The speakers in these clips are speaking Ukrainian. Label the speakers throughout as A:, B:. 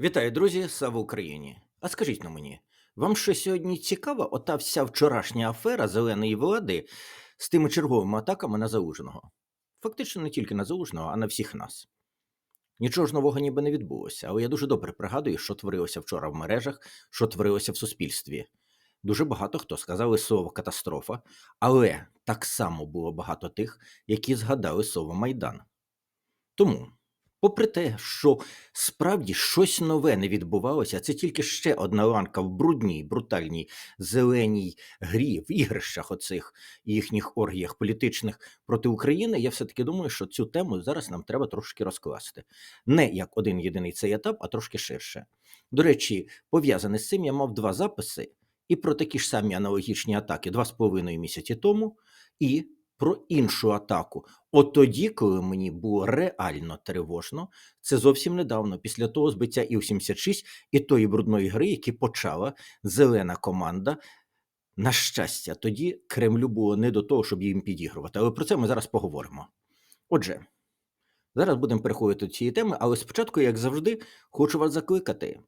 A: Вітаю, друзі! Слава Україні! А скажіть на мені, вам що сьогодні цікава ота вся вчорашня афера зеленої влади з тими черговими атаками на залужного? Фактично не тільки на залужного, а на всіх нас. Нічого ж нового ніби не відбулося, але я дуже добре пригадую, що творилося вчора в мережах, що творилося в суспільстві. Дуже багато хто сказали слово катастрофа, але так само було багато тих, які згадали слово Майдан. Тому, попри те, що справді щось нове не відбувалося, це тільки ще одна ланка в брудній, брутальній, зеленій грі, в ігрищах оцих їхніх оргіях політичних проти України. Я все-таки думаю, що цю тему зараз нам треба трошки розкласти. Не як один єдиний цей етап, а трошки ширше. До речі, пов'язане з цим я мав два записи і про такі ж самі аналогічні атаки два з половиною місяці тому, і про іншу атаку. От тоді, коли мені було реально тривожно, це зовсім недавно, після того збиття Іл-76 і тої брудної гри, які почала зелена команда. На щастя, тоді Кремлю було не до того, щоб їм підігрувати. Але про це ми зараз поговоримо. Отже, зараз будемо переходити до цієї теми, але спочатку, як завжди, хочу вас закликати.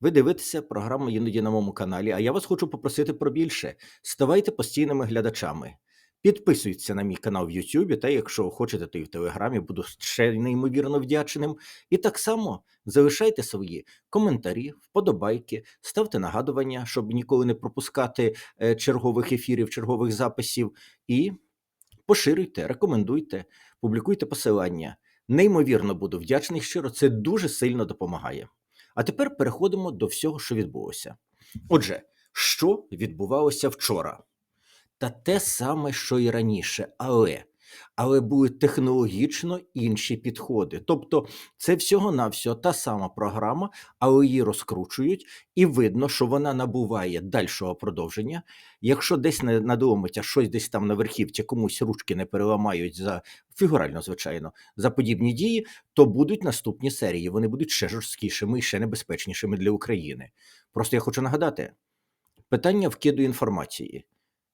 A: Ви дивитеся програму іноді на моєму каналі, а я вас хочу попросити про більше. Ставайте постійними глядачами. Підписуйтеся на мій канал в Ютубі, та якщо хочете, то і в Телеграмі буду ще неймовірно вдячним. І так само залишайте свої коментарі, вподобайки, ставте нагадування, щоб ніколи не пропускати е, чергових ефірів, чергових записів. І поширюйте, рекомендуйте, публікуйте посилання. Неймовірно буду вдячний щиро, це дуже сильно допомагає. А тепер переходимо до всього, що відбулося. Отже, що відбувалося вчора? Та те саме, що і раніше, але але були технологічно інші підходи. Тобто, це всього-навсього та сама програма, але її розкручують, і видно, що вона набуває дальшого продовження. Якщо десь не надумать, щось десь там на верхівці комусь ручки не переламають за фігурально, звичайно, за подібні дії, то будуть наступні серії. Вони будуть ще жорсткішими і ще небезпечнішими для України. Просто я хочу нагадати питання вкиду інформації.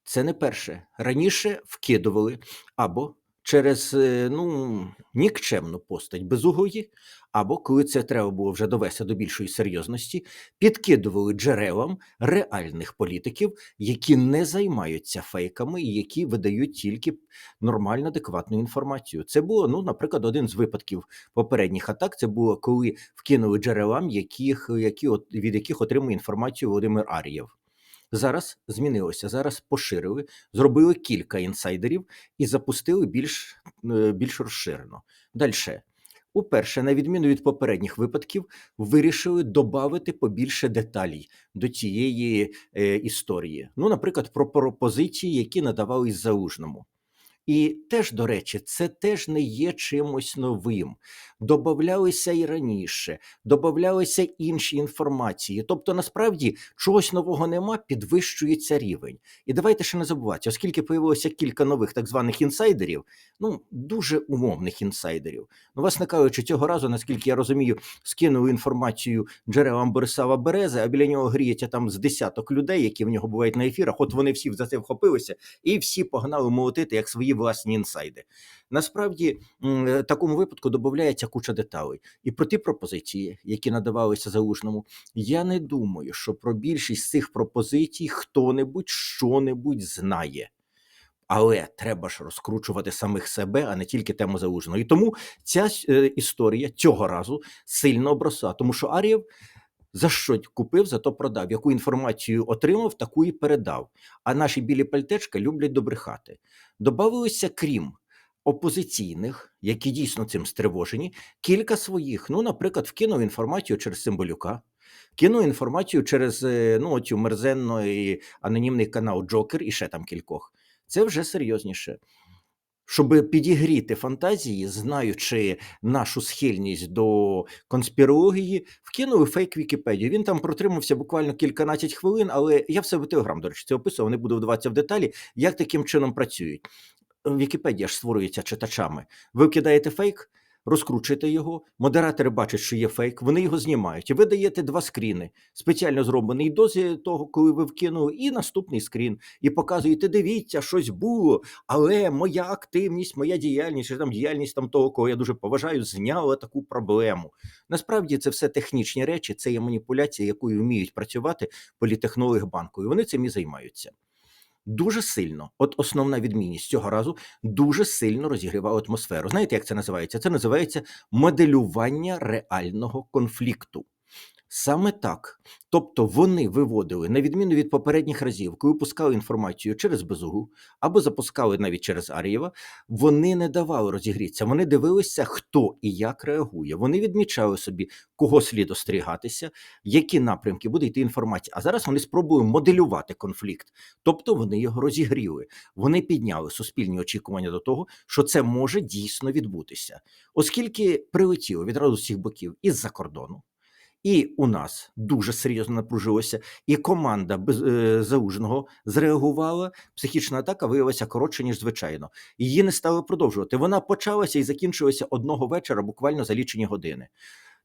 A: Це не перше. Раніше вкидували або через е, ну, нікчемну постать безугої, або коли це треба було вже довести до більшої серйозності, підкидували джерелам реальних політиків, які не займаються фейками і які видають тільки нормально адекватну інформацію. Це було, ну, наприклад, один з випадків попередніх атак. Це було коли вкинули джерелам, яких, які, від яких отримує інформацію Володимир Ар'єв. Зараз змінилося. Зараз поширили, зробили кілька інсайдерів і запустили більш е, більш розширено. Далі. Уперше, на відміну від попередніх випадків, вирішили додати побільше деталей до цієї е, історії. Ну, наприклад, про пропозиції, які надавались залужному. І теж, до речі, це теж не є чимось новим. Добавлялися і раніше, додавалися інші інформації. Тобто, насправді чогось нового нема, підвищується рівень. І давайте ще не забувати, оскільки появилося кілька нових так званих інсайдерів, ну дуже умовних інсайдерів. Ну, власне кажучи, цього разу, наскільки я розумію, скинули інформацію джерелам Борисава Берези, а біля нього гріється там з десяток людей, які в нього бувають на ефірах. От вони всі за це вхопилися, і всі погнали молотити як свої власні інсайди. Насправді, в такому випадку додається куча деталей. І про ті пропозиції, які надавалися залужному, я не думаю, що про більшість цих пропозицій хто-небудь що-небудь знає. Але треба ж розкручувати самих себе, а не тільки тему залужного. І тому ця е, історія цього разу сильно обросла, тому що Арієв за що купив, за то продав. Яку інформацію отримав, таку і передав. А наші білі пальтечка люблять добрехати. Добавилося, крім опозиційних, які дійсно цим стривожені, кілька своїх. Ну, наприклад, вкинув інформацію через Симболюка. Кинув інформацію через е, ну, цю мерзенний анонімний канал Джокер і ще там кількох. Це вже серйозніше щоб підігріти фантазії, знаючи нашу схильність до конспірології, вкинули фейк Вікіпедію. Він там протримався буквально кільканадцять хвилин, але я все в телеграм, до речі, це описував, не буду вдаватися в деталі, як таким чином працюють. Вікіпедія ж створюється читачами. Ви вкидаєте фейк. Розкручуєте його, модератори бачать, що є фейк, вони його знімають. Ви даєте два скріни, спеціально зроблений дозі того, коли ви вкинули, і наступний скрін. І показуєте, дивіться, щось було, але моя активність, моя діяльність, чи там діяльність там того, кого я дуже поважаю, зняла таку проблему. Насправді це все технічні речі, це є маніпуляція, якою вміють працювати політехнологи банку. І вони цим і займаються. Дуже сильно, от основна відмінність цього разу дуже сильно розігрівав атмосферу. Знаєте, як це називається? Це називається моделювання реального конфлікту. Саме так. Тобто вони виводили, на відміну від попередніх разів, коли пускали інформацію через Безугу або запускали навіть через Ар'єва, вони не давали розігрітися. Вони дивилися, хто і як реагує. Вони відмічали собі, кого слід остерігатися, які напрямки буде йти інформація. А зараз вони спробують моделювати конфлікт. Тобто вони його розігріли. Вони підняли суспільні очікування до того, що це може дійсно відбутися, оскільки прилетіло відразу з всіх боків із-за кордону. І у нас дуже серйозно напружилося, і команда без е, заужного зреагувала. Психічна атака виявилася коротше, ніж звичайно. Її не стали продовжувати. Вона почалася і закінчилася одного вечора, буквально за лічені години.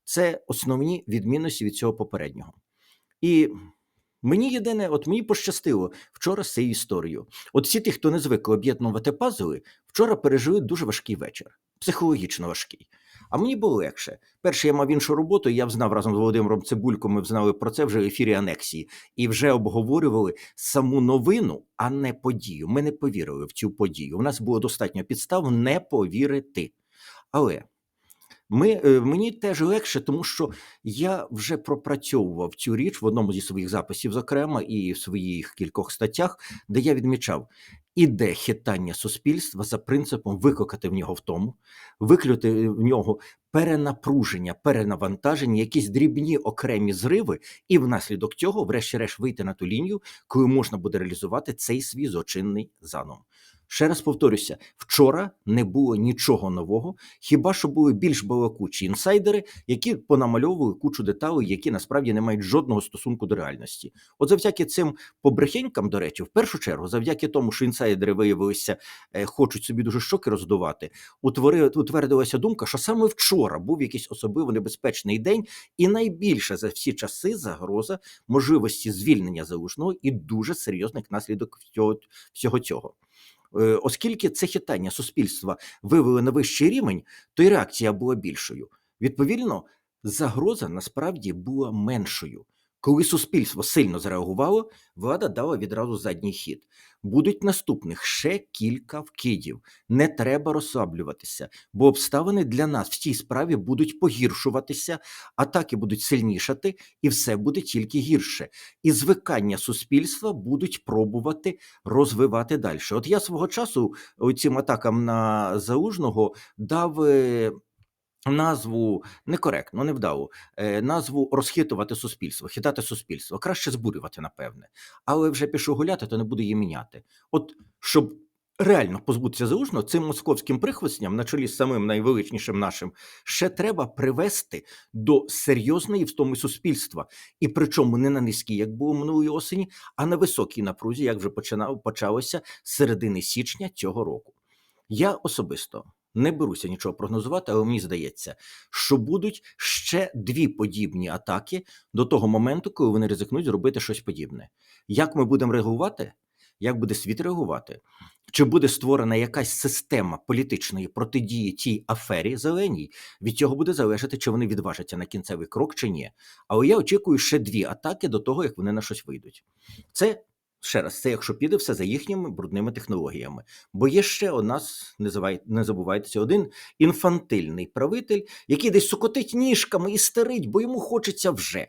A: Це основні відмінності від цього попереднього. І мені єдине, от мені пощастило вчора з цією історією. От всі ті, хто не звикли об'єднувати пазли, вчора пережили дуже важкий вечір, психологічно важкий. А мені було легше. Перше, я мав іншу роботу, я взнав разом з Володимиром Цибульком, ми взнали про це вже в ефірі анексії, і вже обговорювали саму новину, а не подію. Ми не повірили в цю подію. У нас було достатньо підстав не повірити. Але ми, е, мені теж легше, тому що я вже пропрацьовував цю річ в одному зі своїх записів, зокрема, і в своїх кількох статтях, де я відмічав, іде хитання суспільства за принципом викликати в нього втому, виклюти в нього перенапруження, перенавантаження, якісь дрібні окремі зриви, і внаслідок цього, врешті-решт, вийти на ту лінію, коли можна буде реалізувати цей свій злочинний заном. Ще раз повторюся: вчора не було нічого нового, хіба що були більш балакучі інсайдери, які понамальовували кучу деталей, які насправді не мають жодного стосунку до реальності. От завдяки цим побрехенькам, до речі, в першу чергу, завдяки тому, що інсайдери виявилися, е, хочуть собі дуже щоки роздувати, утвердилася думка, що саме вчора був якийсь особливо небезпечний день, і найбільша за всі часи загроза можливості звільнення залужного і дуже серйозних наслідок всього цього. Е, Оскільки це хитання суспільства вивели на вищий рівень, то й реакція була більшою. Відповідно, загроза насправді була меншою. Коли суспільство сильно зреагувало, влада дала відразу задній хід. Будуть наступних ще кілька вкидів. Не треба розслаблюватися, бо обставини для нас в цій справі будуть погіршуватися, атаки будуть сильнішати, і все буде тільки гірше. І звикання суспільства будуть пробувати розвивати далі. От я свого часу цим атакам на залужного дав. Назву некоректно, невдалу, е, назву розхитувати суспільство, хитати суспільство, краще збурювати, напевне. Але вже пішов гуляти, то не буду її міняти. От щоб реально позбутися залужного, цим московським прихвостням, на чолі з самим найвеличнішим нашим, ще треба привести до серйозної втоми суспільства. І причому не на низькій, як було минулої осені, а на високій напрузі, як вже починав, почалося середини січня цього року. Я особисто не беруся нічого прогнозувати, але мені здається, що будуть ще дві подібні атаки до того моменту, коли вони ризикнуть зробити щось подібне. Як ми будемо реагувати? Як буде світ реагувати? Чи буде створена якась система політичної протидії тій афері зеленій? Від цього буде залежати, чи вони відважаться на кінцевий крок, чи ні. Але я очікую ще дві атаки до того, як вони на щось вийдуть. Це ще раз, це якщо піде все за їхніми брудними технологіями. Бо є ще у нас, не забувайте, не забувайтеся, один інфантильний правитель, який десь сокотить ніжками і стерить, бо йому хочеться вже.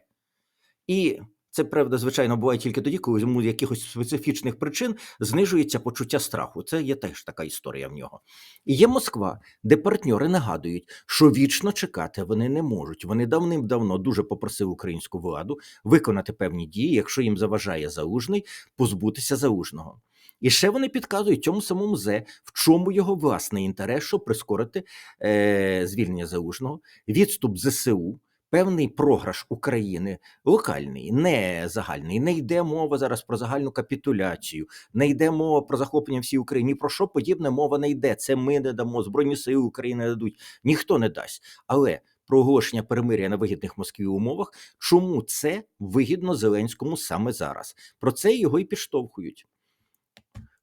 A: І це правда, звичайно, буває тільки тоді, коли йому з якихось специфічних причин знижується почуття страху. Це є теж така історія в нього. І є Москва, де партньори нагадують, що вічно чекати вони не можуть. Вони давним-давно дуже попросили українську владу виконати певні дії, якщо їм заважає залужний, позбутися залужного. І ще вони підказують цьому самому зе, в чому його власний інтерес, щоб прискорити е, звільнення залужного, відступ ЗСУ, певний програш України локальний, не загальний. Не йде мова зараз про загальну капітуляцію, не йде мова про захоплення всієї України. Про що подібне мова не йде. Це ми не дамо, Збройні сили України не дадуть, ніхто не дасть. Але про оголошення перемиря на вигідних Москві умовах, чому це вигідно Зеленському саме зараз? Про це його і підштовхують.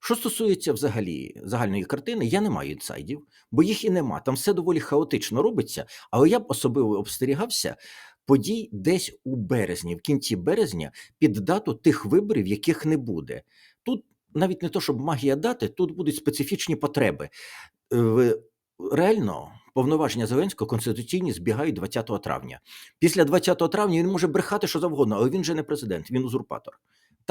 A: Що стосується взагалі загальної картини, я не маю інсайдів, бо їх і нема. Там все доволі хаотично робиться, але я б особливо обстерігався подій десь у березні, в кінці березня, під дату тих виборів, яких не буде. Тут навіть не то, щоб магія дати, тут будуть специфічні потреби. Е, Реально, повноваження Зеленського конституційні збігають 20 травня. Після 20 травня він може брехати що завгодно, але він же не президент, він узурпатор.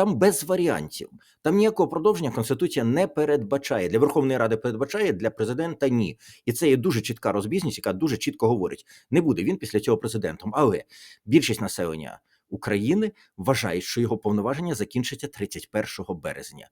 A: Там без варіантів. Там ніякого продовження Конституція не передбачає. Для Верховної Ради передбачає, для президента ні. І це є дуже чітка розбіжність, яка дуже чітко говорить: не буде він після цього президентом. Але більшість населення України вважає, що його повноваження закінчаться 31 березня.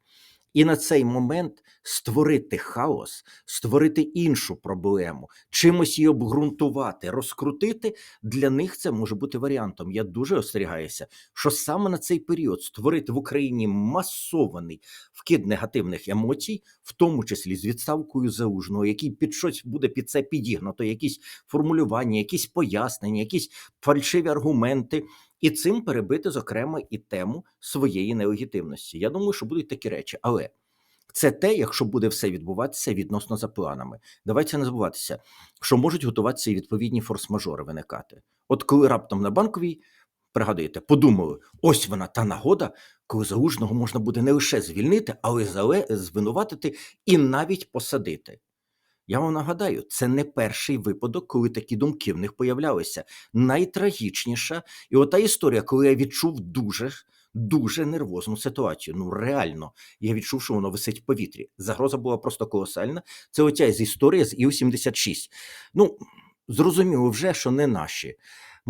A: І на цей момент створити хаос, створити іншу проблему, чимось її обґрунтувати, розкрутити для них це може бути варіантом. Я дуже остерігаюся, що саме на цей період створити в Україні масований вкид негативних емоцій, в тому числі з відставкою залужного, який під щось буде під це підігнато, якісь формулювання, якісь пояснення, якісь фальшиві аргументи. І цим перебити, зокрема, і тему своєї нелегітимності. Я думаю, що будуть такі речі, але це те, якщо буде все відбуватися відносно за планами. Давайте не забуватися, що можуть готуватися і відповідні форс-мажори виникати. От коли раптом на банковій, пригадуєте, подумали, ось вона та нагода, коли залужного можна буде не лише звільнити, але й звинуватити і навіть посадити. Я вам нагадаю, це не перший випадок, коли такі думки в них появлялися. Найтрагічніша, і ота історія, коли я відчув дуже, дуже нервозну ситуацію. Ну реально, я відчув, що воно висить в повітрі. Загроза була просто колосальна. Це оця з історія з Іу-76. Ну, зрозуміло вже, що не наші.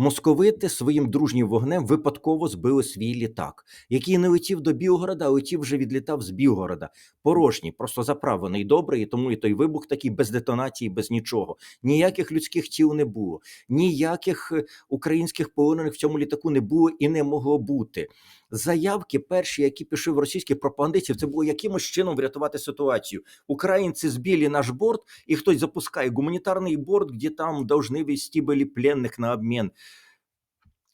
A: Московити своїм дружнім вогнем випадково збили свій літак, який не летів до Білгорода, а летів вже відлітав з Білгорода. Порожній, просто заправлений добре, і тому і той вибух такий без детонації, без нічого. Ніяких людських тіл не було, ніяких е, українських полонених в цьому літаку не було і не могло бути. Заявки перші, які пішли в російських пропагандистів, це було якимось чином врятувати ситуацію. Українці збили наш борт, і хтось запускає гуманітарний борт, де там должны вести були пленних на обмін.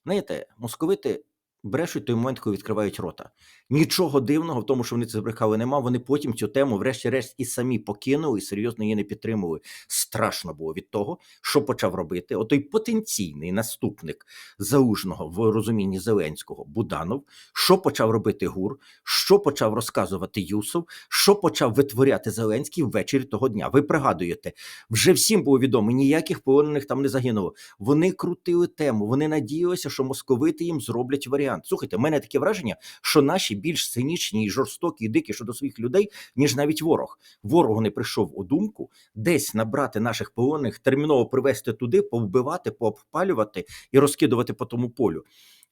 A: Знаєте, московити брешуть той момент, коли відкривають рота. Нічого дивного в тому, що вони це збрехали, нема. Вони потім цю тему, врешті-решт, і самі покинули, і серйозно її не підтримували. Страшно було від того, що почав робити отой потенційний наступник залужного в розумінні Зеленського Буданов, що почав робити ГУР, що почав розказувати Юсов, що почав витворяти Зеленський ввечері того дня. Ви пригадуєте, вже всім було відомо, ніяких полонених там не загинуло. Вони крутили тему, вони надіялися, що московити їм зроблять варіант. Слухайте, в мене таке враження, що наші більш цинічні і жорстокі і дикі щодо своїх людей, ніж навіть ворог. Ворогу не прийшов у думку десь набрати наших полонених, терміново привезти туди, повбивати, пообпалювати і розкидувати по тому полю.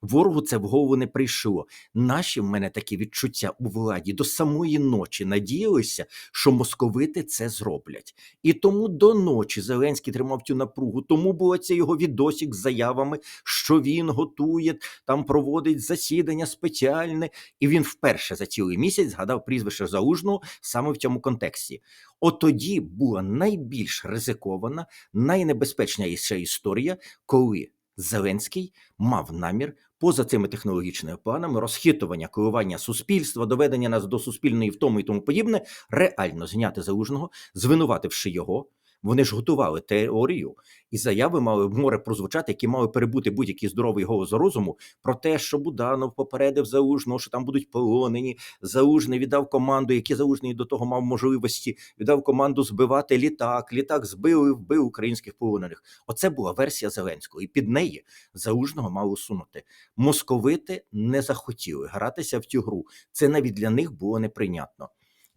A: Ворогу це в голову не прийшло. Наші в мене такі відчуття у владі до самої ночі надіялися, що московити це зроблять. І тому до ночі Зеленський тримав цю напругу. Тому було це його відосік з заявами, що він готує, там проводить засідання спеціальне. І він вперше за цілий місяць згадав прізвище Залужного саме в цьому контексті. От тоді була найбільш ризикована, найнебезпечніша історія, коли Зеленський мав намір поза цими технологічними планами розхитування, коливання суспільства, доведення нас до суспільної втоми і тому подібне, реально зняти залужного, звинувативши його. Вони ж готували теорію, і заяви мали в море прозвучати, які мали перебути будь-який здоровий голос розуму про те, що Буданов попередив залужного, що там будуть полонені. Залужний віддав команду, які залужний до того мав можливості, віддав команду збивати літак. Літак збив і вбив українських полонених. Оце була версія Зеленського, і під неї залужного мали усунути. Московити не захотіли гратися в цю гру. Це навіть для них було неприйнятно.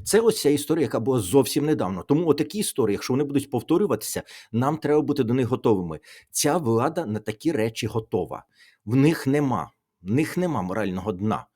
A: Це ось ця історія, яка була зовсім недавно. Тому отакі історії, якщо вони будуть повторюватися, нам треба бути до них готовими. Ця влада на такі речі готова. В них нема, в них нема морального дна.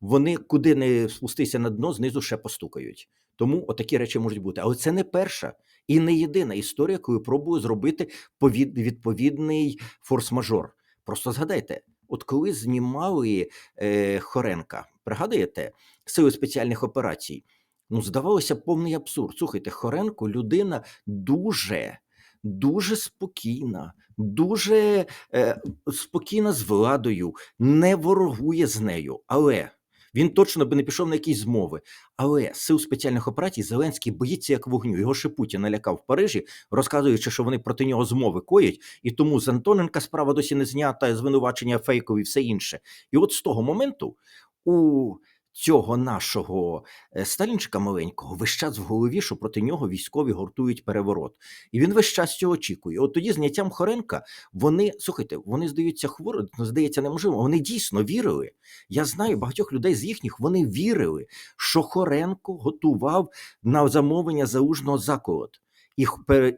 A: Вони куди не спустися на дно, знизу ще постукають. Тому отакі речі можуть бути. Але це не перша і не єдина історія, коли пробую зробити повід- відповідний форс-мажор. Просто згадайте, от коли знімали е, Хоренка, пригадуєте, сили спеціальних операцій, ну, здавалося, повний абсурд. Слухайте, Хоренко людина дуже, дуже спокійна, дуже е, спокійна з владою, не ворогує з нею. Але він точно би не пішов на якісь змови. Але сил спеціальних операцій Зеленський боїться як вогню. Його ще Путін налякав в Парижі, розказуючи, що вони проти нього змови коять, і тому з Антоненка справа досі не знята, звинувачення фейкові, все інше. І от з того моменту у цього нашого е, Сталінчика маленького весь час в голові, що проти нього військові гуртують переворот. І він весь час цього очікує. От тоді зняттям Хоренка вони слухайте, вони здаються хворі, ну, здається, неможливо. Вони дійсно вірили. Я знаю багатьох людей з їхніх, вони вірили, що Хоренко готував на замовлення залужного заколот. І,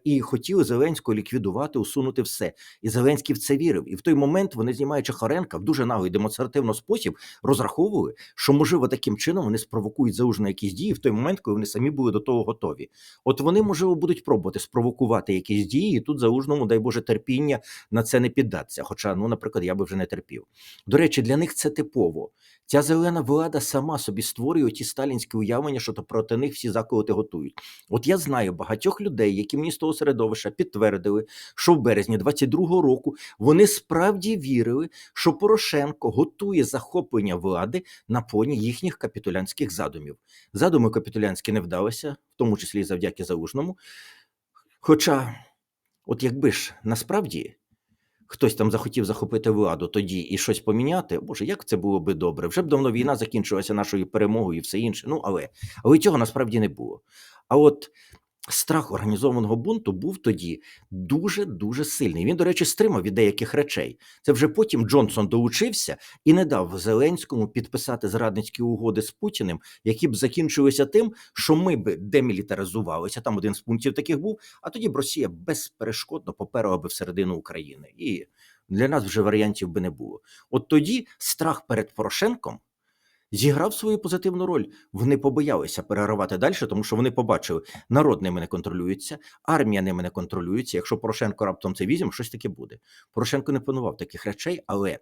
A: і хотіли Зеленського ліквідувати, усунути все. І Зеленський в це вірив. І в той момент вони, знімаючи Хоренка, в дуже наглий демонстративно спосіб розраховували, що можливо таким чином вони спровокують залужно якісь дії в той момент, коли вони самі були до того готові. От вони, можливо, будуть пробувати спровокувати якісь дії, і тут залужному, дай Боже, терпіння на це не піддатися. Хоча, ну, наприклад, я би вже не терпів. До речі, для них це типово. Ця зелена влада сама собі створює ті сталінські уявлення, що то проти них всі заколоти готують. От я знаю багатьох людей, які мені з того середовища підтвердили, що в березні 22-го року вони справді вірили, що Порошенко готує захоплення влади на фоні їхніх капітулянських задумів. Задуми капітулянські не вдалися, в тому числі завдяки залужному. Хоча, от якби ж насправді хтось там захотів захопити владу тоді і щось поміняти, боже, як це було би добре? Вже б давно війна закінчилася нашою перемогою і все інше. Ну, але, але цього насправді не було. А от страх організованого бунту був тоді дуже дуже сильний. Він, до речі, стримав від деяких речей. Це вже потім Джонсон долучився і не дав Зеленському підписати зрадницькі угоди з Путіним, які б закінчилися тим, що ми б демілітаризувалися. Там один з пунктів таких був. А тоді б Росія безперешкодно поперла би всередину України, і для нас вже варіантів би не було. От тоді страх перед Порошенком. Зіграв свою позитивну роль. Вони побоялися переривати далі, тому що вони побачили, народ ними не контролюється, армія ними не контролюється. Якщо Порошенко раптом це візьме, щось таке буде. Порошенко не планував таких речей, але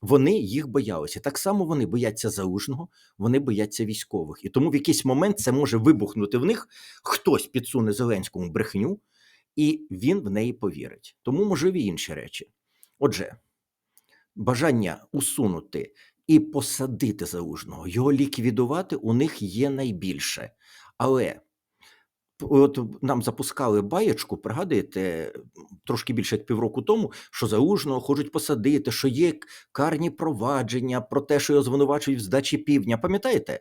A: вони їх боялися. Так само вони бояться залужного, вони бояться військових. І тому в якийсь момент це може вибухнути в них. Хтось підсуне Зеленському брехню, і він в неї повірить. Тому можливі інші речі. Отже, бажання усунути і посадити залужного, його ліквідувати у них є найбільше. Але от нам запускали баєчку, пригадуєте, трошки більше як півроку тому, що залужного хочуть посадити, що є карні провадження про те, що його звинувачують в здачі півдня. Пам'ятаєте?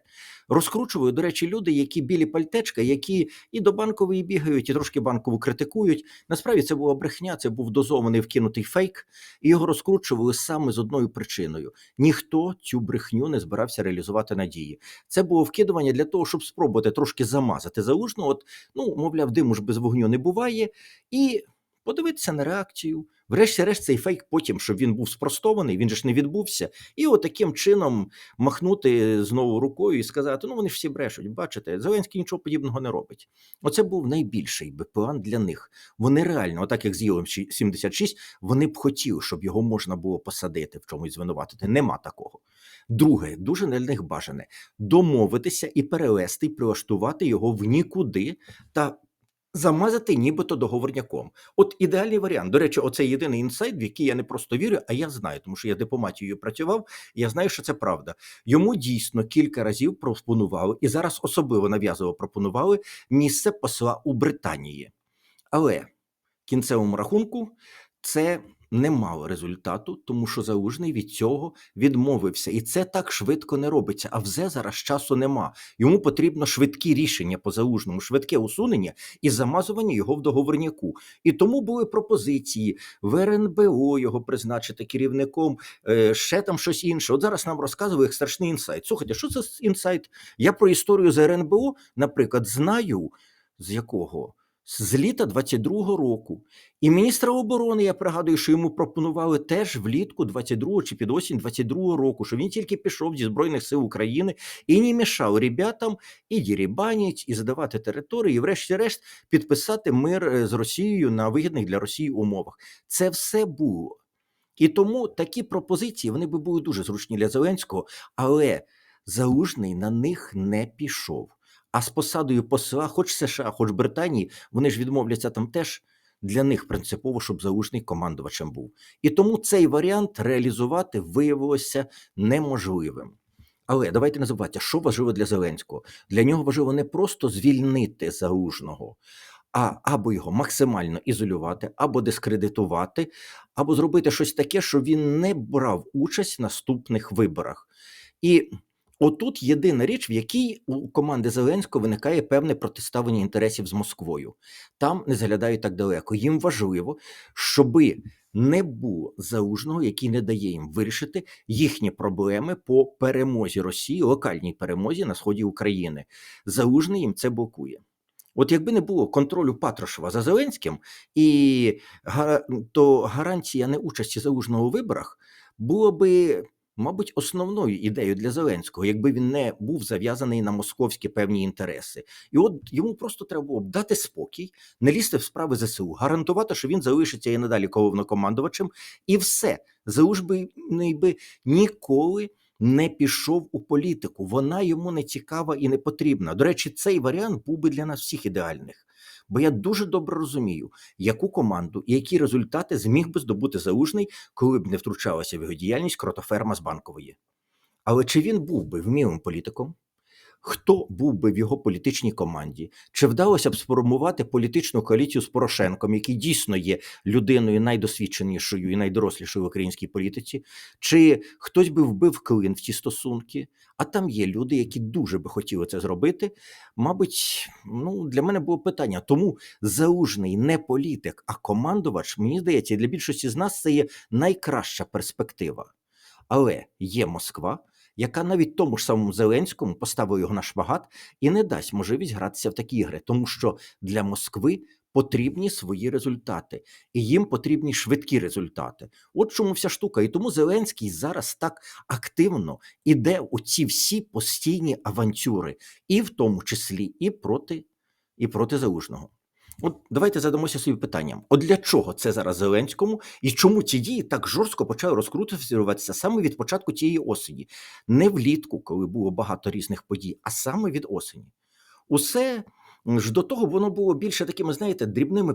A: Розкручували, до речі, люди, які білі пальтечка, які і до банкової бігають, і трошки банкову критикують. Насправді це була брехня, це був дозований вкинутий фейк, і його розкручували саме з одною причиною: ніхто цю брехню не збирався реалізувати надії. Це було вкидування для того, щоб спробувати трошки замазати залужного. От, ну, мовляв, диму ж без вогню не буває, і подивитися на реакцію. Врешті-решт, цей фейк потім, щоб він був спростований, він же ж не відбувся. І от таким чином махнути знову рукою і сказати: ну вони ж всі брешуть, бачите, Зеленський нічого подібного не робить. Оце був найбільший би план для них. Вони реально, отак як з Ілом 76, вони б хотіли, щоб його можна було посадити в чомусь звинуватити. Нема такого. Друге, дуже для них бажане домовитися і перевести, і прилаштувати його в нікуди та замазати нібито договорняком. От ідеальний варіант. До речі, оце єдиний інсайт, в який я не просто вірю, а я знаю, тому що я дипломатією працював, я знаю, що це правда. Йому дійсно кілька разів пропонували, і зараз особливо нав'язово пропонували місце посла у Британії. Але в кінцевому рахунку це не мало результату, тому що залужний від цього відмовився, і це так швидко не робиться. А вже зараз часу нема. Йому потрібно швидкі рішення по залужному, швидке усунення і замазування його в договорняку. І тому були пропозиції в РНБО його призначити керівником, е, ще там щось інше. От зараз нам розказує як страшний інсайт. Слухайте, що це інсайт? Я про історію з РНБО, наприклад, знаю з якого. З літа 22-го року. І міністра оборони, я пригадую, що йому пропонували теж влітку 22-го чи під осінь 22-го року, що він тільки пішов зі Збройних сил України і не мішав ребятам і дірібанять, і здавати території, і врешті-решт підписати мир е, з Росією на вигідних для Росії умовах. Це все було. І тому такі пропозиції вони би були дуже зручні для Зеленського, але Залужний на них не пішов. А з посадою посла, хоч США, хоч Британії, вони ж відмовляться там теж. Для них принципово, щоб залужний командувачем був. І тому цей варіант реалізувати виявилося неможливим. Але давайте не забувати, що важливо для Зеленського. Для нього важливо не просто звільнити залужного, а або його максимально ізолювати, або дискредитувати, або зробити щось таке, що він не брав участь в наступних виборах. І отут єдина річ, в якій у команди Зеленського виникає певне протиставлення інтересів з Москвою. Там не заглядають так далеко. Їм важливо, щоби не було залужного, який не дає їм вирішити їхні проблеми по перемозі Росії, локальній перемозі на сході України. Залужний їм це блокує. От якби не було контролю Патрушева за Зеленським, і то гарантія неучасті залужного у виборах була би, мабуть, основною ідеєю для Зеленського, якби він не був зав'язаний на московські певні інтереси. І от йому просто треба було б дати спокій, не лізти в справи ЗСУ, гарантувати, що він залишиться і надалі головнокомандувачем, і все. Залужний би ніколи не пішов у політику. Вона йому не цікава і не потрібна. До речі, цей варіант був би для нас всіх ідеальних. Бо я дуже добре розумію, яку команду і які результати зміг би здобути залужний, коли б не втручалася в його діяльність кротоферма з банкової. Але чи він був би вмілим політиком? Хто був би в його політичній команді? Чи вдалося б сформувати політичну коаліцію з Порошенком, який дійсно є людиною найдосвідченішою і найдорослішою в українській політиці? Чи хтось би вбив клин в ті стосунки? А там є люди, які дуже би хотіли це зробити. Мабуть, ну для мене було питання. Тому залужний не політик, а командувач, мені здається, для більшості з нас це є найкраща перспектива. Але є Москва, яка навіть тому ж самому Зеленському поставила його на шпагат і не дасть можливість гратися в такі ігри, тому що для Москви потрібні свої результати, і їм потрібні швидкі результати. От чому вся штука. І тому Зеленський зараз так активно іде у ці всі постійні авантюри, і в тому числі і проти, і проти Залужного. От давайте задамося собі питанням: от для чого це зараз Зеленському, і чому ці дії так жорстко почали розкрутуватися саме від початку тієї осені, не влітку, коли було багато різних подій, а саме від осені. Усе ж до того воно було більше такими, знаєте, дрібними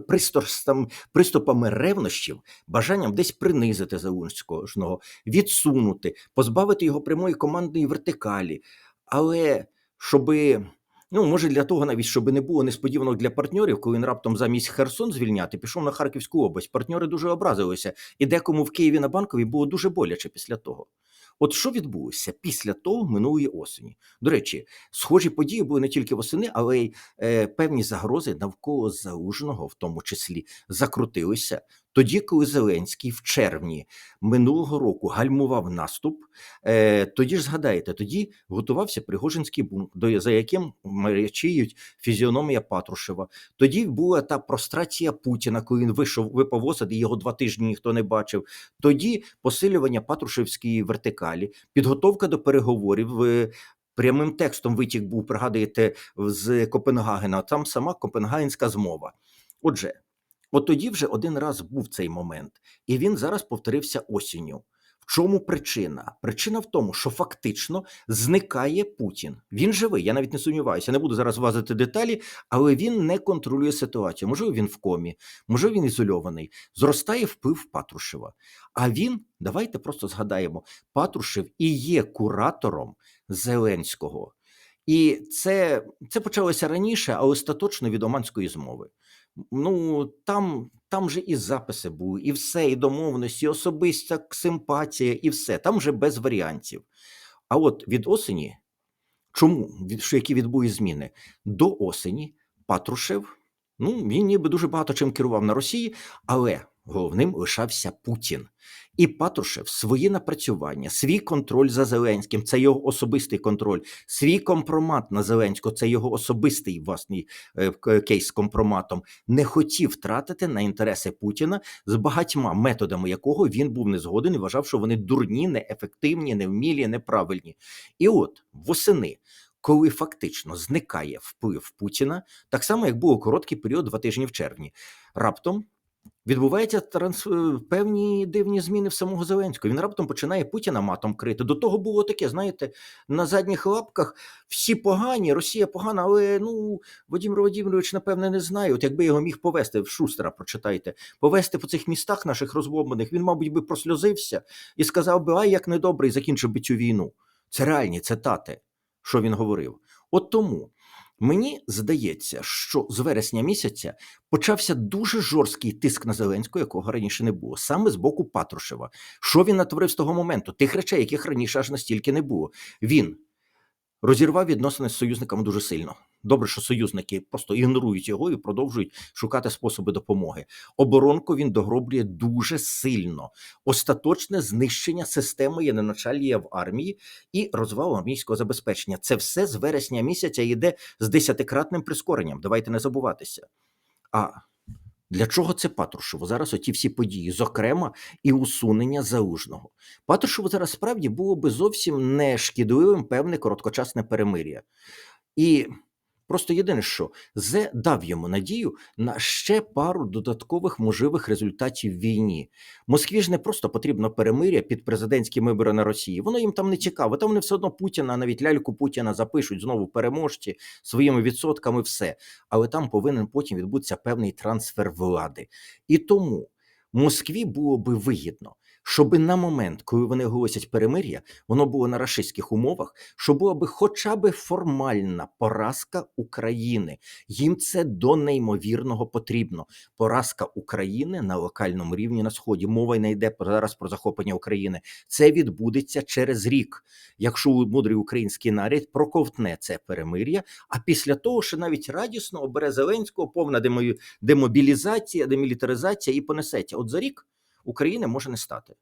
A: приступами ревнощів, бажанням десь принизити Залужного, відсунути, позбавити його прямої командної вертикалі. Але щоби Ну, може, для того навіть, щоб не було несподіванок для партнерів, коли він раптом замість Херсон звільняти пішов на Харківську область. Партнери дуже образилися, і декому в Києві на банковій було дуже боляче після того. От що відбулося після того минулої осені? До речі, схожі події були не тільки восени, але й е, певні загрози навколо залужного, в тому числі, закрутилися. Тоді, коли Зеленський в червні минулого року гальмував наступ, е, тоді ж згадаєте, тоді готувався Пригожинський бунт, до за яким марячіють фізіономія Патрушева. Тоді була та прострація Путіна, коли він вийшов випав осад, і його два тижні ніхто не бачив. Тоді посилювання Патрушевської вертикалі, підготовка до переговорів. е, Прямим текстом витік був, пригадуєте, з Копенгагена, там сама Копенгагенська змова. Отже, от тоді вже один раз був цей момент, і він зараз повторився осінню. В чому причина? Причина в тому, що фактично зникає Путін. Він живий, я навіть не сумніваюся. Не буду зараз влазити в деталі, але він не контролює ситуацію. Можливо, він в комі, можливо, він ізольований. Зростає вплив Патрушева. А він, давайте просто згадаємо, Патрушев і є куратором Зеленського. І це, це почалося раніше, а остаточно від Оманської змови. Ну там, там же і записи були, і все, і домовленості, і особиста симпатія, і все. Там вже без варіантів. А от від осені, чому що які відбули зміни? До осені Патрушев, ну він ніби дуже багато чим керував на Росії, але головним лишався Путін. І Патрушев свої напрацювання, свій контроль за Зеленським, це його особистий контроль, свій компромат на Зеленського, це його особистий власний е, кейс з компроматом, не хотів втратити на інтереси Путіна з багатьма методами якого він був не згоден і вважав, що вони дурні, неефективні, невмілі, неправильні. І от восени. Коли фактично зникає вплив Путіна, так само як було короткий період два тижні в червні, раптом Відбуваються транс... е, певні дивні зміни в самого Зеленського. Він раптом починає Путіна матом крити. До того було таке, знаєте, на задніх лапках всі погані, Росія погана, але ну Володимир Володимирович, напевне, не знає. От якби його міг повести в Шустера, прочитайте, повести по цих містах наших розбомблених, він, мабуть, би просльозився і сказав би, ай, як недобре, і закінчив би цю війну. Це реальні цитати, що він говорив. От тому. Мені здається, що з вересня місяця почався дуже жорсткий тиск на Зеленського, якого раніше не було, саме з боку Патрушева. Що він натворив з того моменту? Тих речей, яких раніше аж настільки не було. Він розірвав відносини з союзниками дуже сильно. Добре, що союзники просто ігнорують його і продовжують шукати способи допомоги. Оборонку він догроблює дуже сильно. Остаточне знищення системи єдиначалія в армії і розвал армійського забезпечення. Це все з вересня місяця йде з десятикратним прискоренням. Давайте не забуватися. А для чого це Патрушеву? Зараз оті всі події, зокрема, і усунення залужного. Патрушеву зараз справді було би зовсім не шкідливим певне короткочасне перемир'я. І просто єдине, що Зе дав йому надію на ще пару додаткових можливих результатів війні. Москві ж не просто потрібно перемир'я під президентські вибори на Росії. Воно їм там не цікаво. Там вони все одно Путіна, навіть ляльку Путіна запишуть знову переможці своїми відсотками. Все, але там повинен потім відбутися певний трансфер влади. І тому Москві було би вигідно. Щоби на момент, коли вони оголосять перемир'я, воно було на рашистських умовах, що була би хоча б формальна поразка України. Їм це до неймовірного потрібно. Поразка України на локальному рівні на сході. Мова й не йде зараз про захоплення України. Це відбудеться через рік, якщо мудрий український народ проковтне це перемир'я. А після того, що навіть радісно обере Зеленського, повна демо- демобілізація, демілітаризація і понесеться. От за рік України може не стати.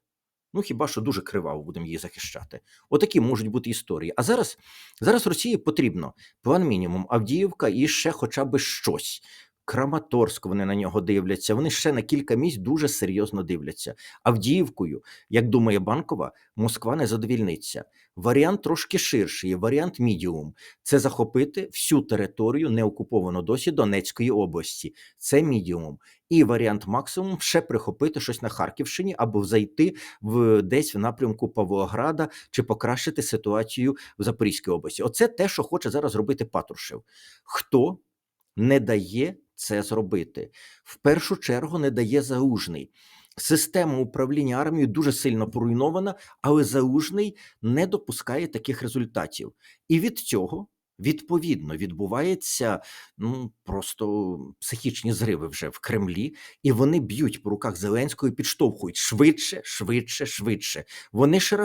A: Ну хіба що дуже криваво будемо її захищати? Отакі можуть бути історії. А зараз, зараз Росії потрібно план мінімум, Авдіївка і ще хоча б щось. Краматорськ вони на нього дивляться. Вони ще на кілька місць дуже серйозно дивляться. Авдіївкою, як думає банкова, Москва не задовільниться. Варіант трошки ширший, варіант мідіум це захопити всю територію неокуповану досі Донецької області. Це мідіум. І варіант максимум ще прихопити щось на Харківщині або зайти в десь в напрямку Павлограда чи покращити ситуацію в Запорізькій області. Оце те, що хоче зараз робити Патрушев. Хто не дає це зробити? В першу чергу не дає залужний. Система управління армією дуже сильно поруйнована, але залужний не допускає таких результатів. І від цього відповідно відбувається ну просто психічні зриви вже в Кремлі, і вони б'ють по руках Зеленського і підштовхують швидше, швидше, швидше. Вони ще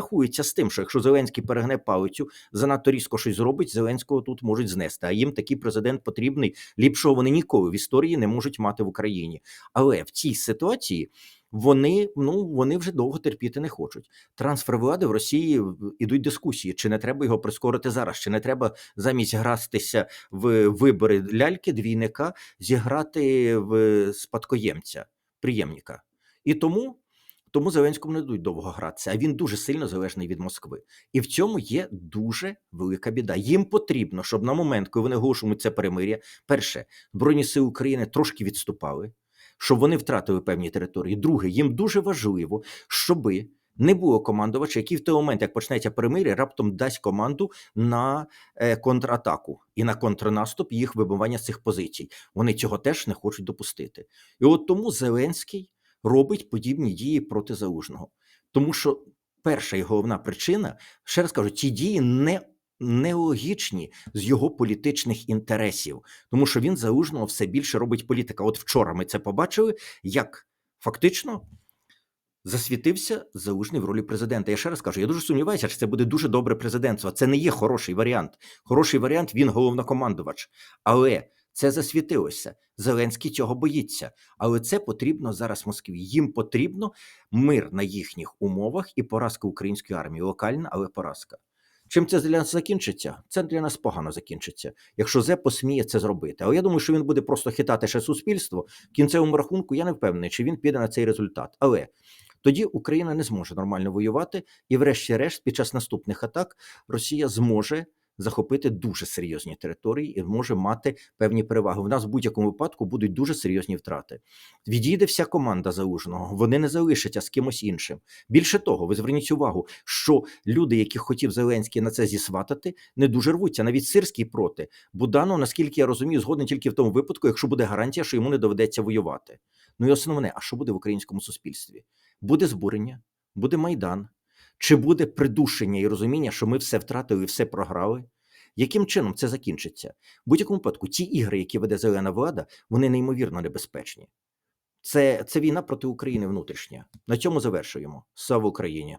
A: з тим, що якщо Зеленський перегне палицю, занадто різко щось зробить, Зеленського тут можуть знести. А їм такий президент потрібний. Ліпшого вони ніколи в історії не можуть мати в Україні. Але в цій ситуації. Вони ну вони вже довго терпіти не хочуть. Трансфер влади в Росії ідуть дискусії, чи не треба його прискорити зараз, чи не треба замість гратися в вибори ляльки двійника зіграти в спадкоємця, приємника. І тому, тому Зеленському не дадуть довго гратися, а він дуже сильно залежний від Москви. І в цьому є дуже велика біда. Їм потрібно, щоб на момент, коли вони оголошують це перемир'я, перше, Збройні сили України трошки відступали, щоб вони втратили певні території. Друге, їм дуже важливо, щоби. Не було командувача, який в той момент, як почнеться перемир'я, раптом дасть команду на е, контратаку і на контрнаступ їх вибивання з цих позицій. Вони цього теж не хочуть допустити. І от тому Зеленський робить подібні дії проти Залужного. Тому що перша і головна причина, ще раз кажу, ці дії не. Нелогічні з його політичних інтересів, тому що він залужного все більше робить політика. От вчора ми це побачили, як фактично засвітився залужний в ролі президента. Я ще раз кажу, я дуже сумніваюся, що це буде дуже добре президентство. Це не є хороший варіант. Хороший варіант він головнокомандувач. Але це засвітилося. Зеленський цього боїться. Але це потрібно зараз Москві. Їм потрібно мир на їхніх умовах і поразка української армії. Локальна, але поразка. Чим це для нас закінчиться? Це для нас погано закінчиться, якщо ЗЕ посміє це зробити. Але я думаю, що він буде просто хитати ще суспільство. В кінцевому рахунку я не впевнений, чи він піде на цей результат. Але тоді Україна не зможе нормально воювати, і, врешті-решт, під час наступних атак Росія зможе захопити дуже серйозні території і може мати певні переваги. В нас в будь-якому випадку будуть дуже серйозні втрати. Відійде вся команда залужного, вони не залишаться з кимось іншим. Більше того, ви зверніть увагу, що люди, яких хотів Зеленський на це зісватати, не дуже рвуться. Навіть Сирський проти. Буданов, наскільки я розумію, згоден тільки в тому випадку, якщо буде гарантія, що йому не доведеться воювати. Ну і основне, а що буде в українському суспільстві? Буде збурення, буде майдан, чи буде придушення і розуміння, що ми все втратили, все програли? Яким чином це закінчиться? В будь-якому випадку, ті ігри, які веде зелена влада, вони неймовірно небезпечні. Це, це війна проти України внутрішня. На цьому завершуємо. Слава Україні!